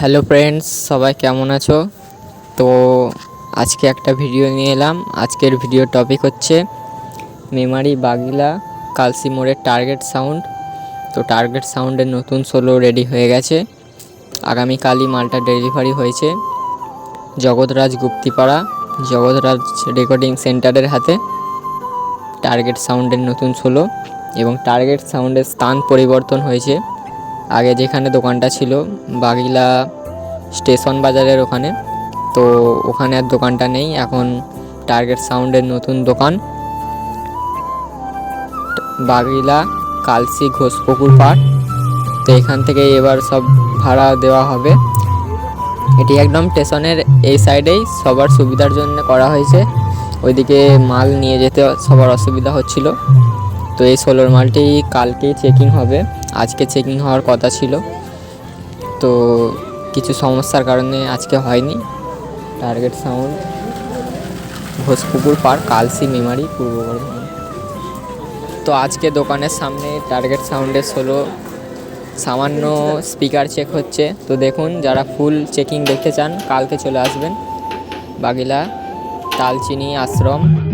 Hello friends সবাই কেমন আছো? তো আজকে একটা ভিডিও নিয়ে এলাম। আজকের ভিডিও টপিক হচ্ছে মেমারি বাগিলা কালসি মোড়ের টার্গেট সাউন্ড তো টার্গেট সাউন্ডের নতুন সোলো রেডি হয়ে গেছে। আগামীকালই মালটা ডেলিভারি হয়েছে জগৎরাজ গুপ্তিপাড়া, জগৎরাজ রেকর্ডিং সেন্টারের হাতে। টার্গেট সাউন্ডের নতুন সোলো এবং টার্গেট সাউন্ডের স্থান পরিবর্তন হয়েছে। আগে যেখানে দোকানটা ছিল, বাগিলা স্টেশন বাজারের ওখানে। তো ওখানে আর দোকানটা নেই, এখন টার্গেট সাউন্ডের নতুন দোকান। বাগিলা কালসি ঘোষপুকুর পাড় তো এখান থেকে এবার সব ভাড়া দেওয়া হবে। এটি একদম স্টেশনের এই সাইডেই সবার সুবিধার জন্য করা হয়েছে। ওইদিকে মাল নিয়ে যেতে সবার অসুবিধা হচ্ছিল। তো এই সোলোর মালটি কালকেই চেকিং হবে। আজকে চেকিং হওয়ার কথা ছিল। তো কিছু সমস্যার কারণে আজকে হয়নি। টার্গেট সাউন্ড ঘোষপুকুর পার কালসি মেমারি, পূর্ব বর্ধমান। তো আজকে দোকানের সামনে টার্গেট সাউন্ডের সোলো সামান্য স্পিকার চেক হচ্ছে। তো দেখুন, যারা ফুল চেকিং দেখতে চান কালকে চলে আসবেন। বাগিলা, তালচিনি আশ্রম।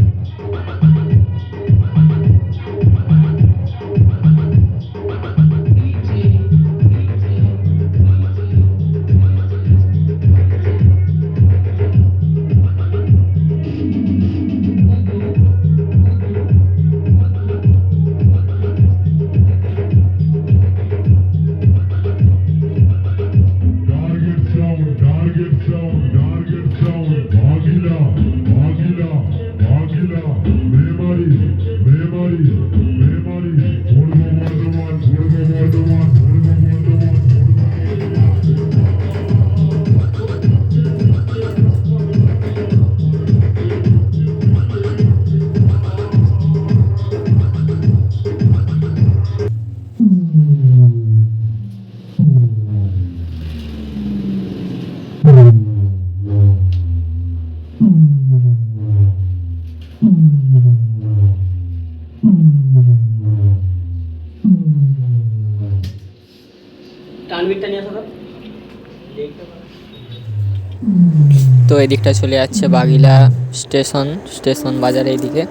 তো। এদিকটা চলে যাচ্ছে বাগিলা স্টেশন স্টেশন বাজার এইদিকে।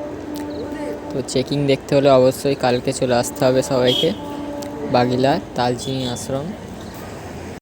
তো চেকিং দেখতে হলে অবশ্যই কালকে চলে আসতে হবে সবাইকে। বাগিলা তালচিনি আশ্রম।